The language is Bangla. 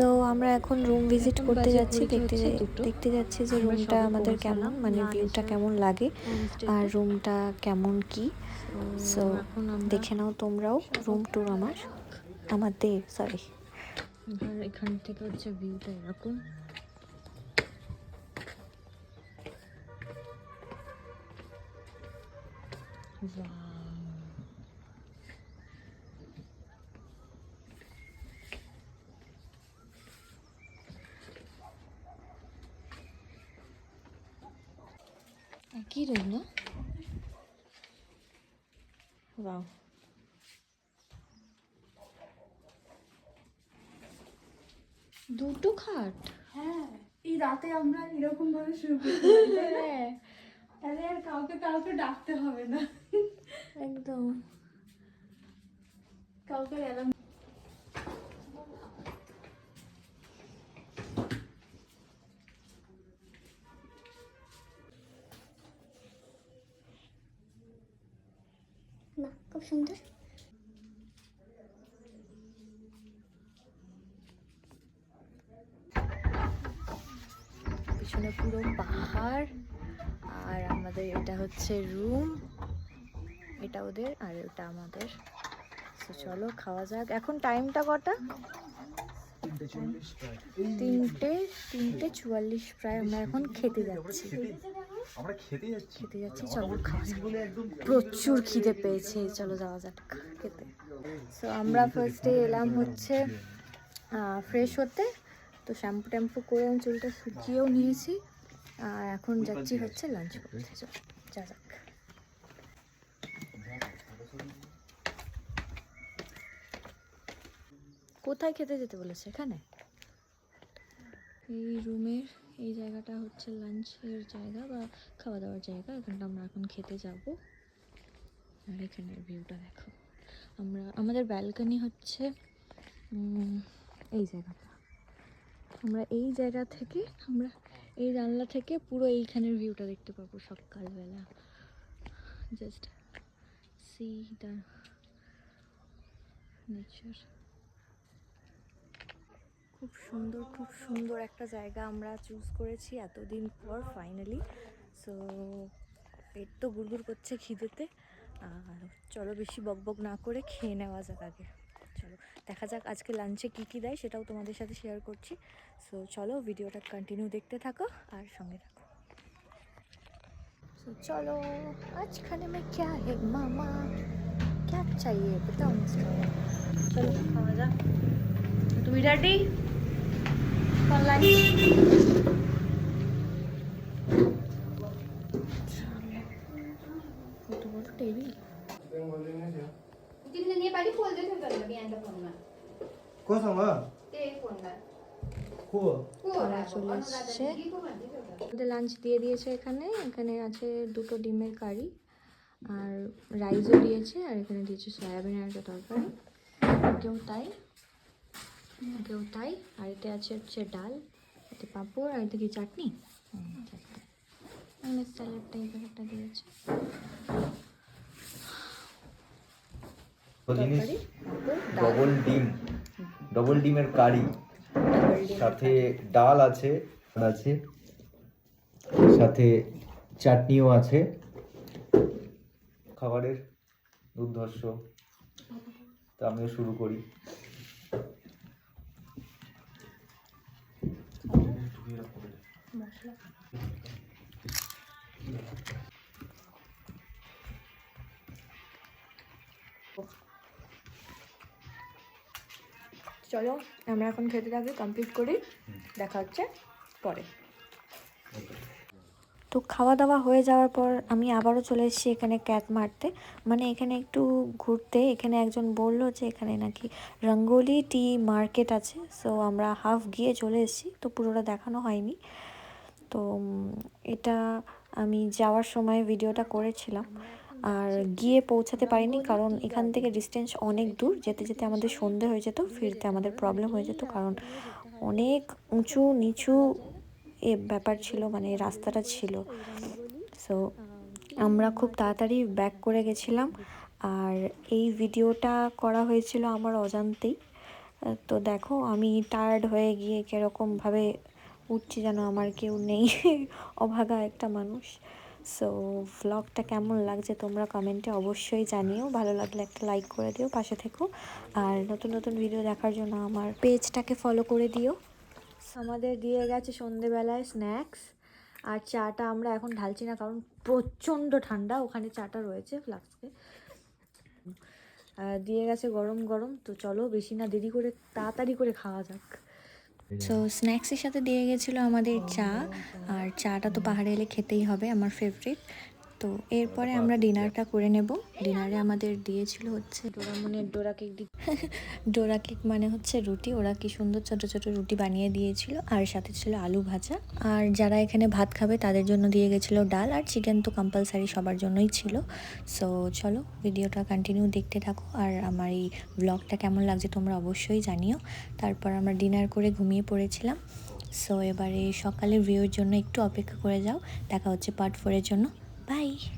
সো আমরা এখন রুম ভিজিট করতে যাচ্ছি দেখতে দেখতে যাচ্ছি যে রুমটা আমাদের কেমন মানে ভিউটা কেমন লাগে আর রুমটা কেমন কি? সো দেখে নাও তোমরাও রুম ট্যুর আমার। আমাদের সরি এবার এখান থেকে হচ্ছে ভিউটা এরকম। Wow. রুম না? Wow. দুটো খাট? হ্যাঁ এই রাতে আমরা এরকম ভাবে শুরু করতে হ্যাঁ। তাহলে আর কাউকে কাউকে ডাকতে হবে না। একদম। কাউকে অ্যালার্ম খুব সুন্দর। পিছনে পুরো পাহাড়, আর আমাদের এটা হচ্ছে রুম। এটা ওদের আর এটা আমাদের। তো চলো, খাওয়া যাক। এখন টাইমটা কটা? তিনটে তিনটে চুয়াল্লিশ প্রায়। আমরা এখন খেতে যাচ্ছি। আমরা খেতে যাচ্ছি। খেতে যাচ্ছি চলো খাওয়া প্রচুর খিদে পেয়েছে চলো যাওয়া যাক খেতে। সো আমরা ফার্স্টে এলাম হচ্ছে ফ্রেশ হতে। তো শ্যাম্পু ট্যাম্পু করে আমি চুলটা শুকিয়েও নিয়েছি। আর এখন যাচ্ছি হচ্ছে লাঞ্চ করতে। চলো যা যাক। কোথায় খেতে যেতে বলেছে? এখানে? এই রুমের এই জায়গাটা হচ্ছে লাঞ্চের জায়গা বা খাওয়া দাওয়ার জায়গা। এখানটা আমরা এখন খেতে যাব। আর এখানের ভিউটা দেখো। আমরা, আমাদের ব্যালকনি হচ্ছে এই জায়গাটা। আমরা এই জায়গা থেকে, আমরা এই জানলা থেকে পুরো এইখানের ভিউটা দেখতে পাবো সকালবেলা। জাস্ট সি দ্য নেচার খুব সুন্দর খুব সুন্দর একটা জায়গা আমরা চুজ করেছি এতদিন পর ফাইনালি সো পেট তো গুড়গুড় করছে খিদেতে আর চলো বেশি বকবক না করে খেয়ে নেওয়া যাক আগে চলো দেখা যাক আজকে লাঞ্চে কী কী দেয় সেটাও তোমাদের সাথে শেয়ার করছি সো চলো ভিডিওটা কন্টিনিউ দেখতে থাকো আর সঙ্গে থাকো সো চলো আজ খানে में क्या है मामा क्या चाहिए बताओ मुझे চলো খাওয়া যাক তুমি রেডি কলাই লাঞ্চ দিয়ে দিয়েছে এখানে। এখানে আছে দুটো ডিমের কারি আর রাইসও দিয়েছে আর এখানে দিয়েছে সয়াবিন আর তরকারি। কেউ তাই? কেউ তাই আর এতে আছে হচ্ছে ডাল এতে পাঁপড় আর এতে কি চাটনি স্যালাড টাইপের একটা দিয়েছে। ডবল ডিম ডবল ডিমের কারি সাথে ডাল আছে আছে সাথে চাটনিও আছে। খাবারের দুর্ধর্ষ। তো আমিও শুরু করি। চলো, আমরা এখন খেতে থাকি কমপ্লিট করি। দেখা হচ্ছে পরে। তো খাওয়া দাওয়া হয়ে যাওয়ার পর আমি আবারও চলে এসেছি এখানে ক্যাত মারতে। মানে এখানে একটু ঘুরতে, এখানে একজন বলল যে এখানে নাকি রঙ্গোলি টি মার্কেট আছে। সো আমরা হাফ গিয়ে চলে এসেছি, তো পুরোটা দেখানো হয়নি। তো এটা আমি যাওয়ার সময় ভিডিওটা করেছিলাম। আর গিয়ে পৌঁছাতে পারিনি কারণ এখান থেকে ডিস্টেন্স অনেক দূর। যেতে যেতে আমাদের সন্ধে হয়ে যেত, ফিরতে আমাদের প্রবলেম হয়ে যেত কারণ অনেক উঁচু, নিচু এ ব্যাপার ছিল মানে রাস্তাটা ছিল। সো আমরা খুব তাড়াতাড়ি ব্যাক করে গেছিলাম। আর এই ভিডিওটা করা হয়েছিল আমার অজান্তেই। তো দেখো, আমি টায়ার্ড হয়ে গিয়ে কীরকমভাবে উঠছি যেন আমার কেউ নেই। অভাগা একটা মানুষ। সো ভ্লগটা কেমন লাগছে তোমরা কমেন্টে অবশ্যই জানিও। ভালো লাগলে একটা লাইক করে দিও, পাশে থেকো। আর নতুন নতুন ভিডিও দেখার জন্য আমার পেজটাকে ফলো করে দিও। আমাদের দিয়ে গেছে সন্ধেবেলায় স্ন্যাক্স আর চাটা আমরা এখন ঢালছি না, কারণ প্রচণ্ড ঠান্ডা। ওখানে চাটা রয়েছে ফ্লাক্সে দিয়ে গেছে গরম গরম। তো চলো বেশি না, দেরি করে তাড়াতাড়ি করে খাওয়া যাক। সো স্ন্যাক্সের সাথে দিয়ে গেছিল আমাদের চা, আর চাটা তো পাহাড়ে এলে খেতেই হবে, আমার ফেভারিট তো এরপরে আমরা ডিনারটা করে নেব। ডিনারে আমাদের দিয়েছিল হচ্ছে ডোরা ডোরামনের ডোরা কেক দি ডোরা কেক মানে হচ্ছে রুটি। ওরা কি সুন্দর ছোট ছোট রুটি বানিয়ে দিয়েছিল। আর সাথে ছিল আলু ভাজা। আর যারা এখানে ভাত খাবে তাদের জন্য দিয়ে গেছিল ডাল। আর চিকেন তো কম্পালসারি সবার জন্যই ছিল। সো চলো ভিডিওটা কন্টিনিউ দেখতে থাকো। আর আমার এই ব্লগটা কেমন লাগছে তোমরা অবশ্যই জানিও। তারপর আমরা ডিনার করে ঘুমিয়ে পড়েছিলাম। সো এবারে সকালের ভিউর জন্য একটু অপেক্ষা করে যাও। দেখা হচ্ছে পার্ট ফোরের জন্য। Bye!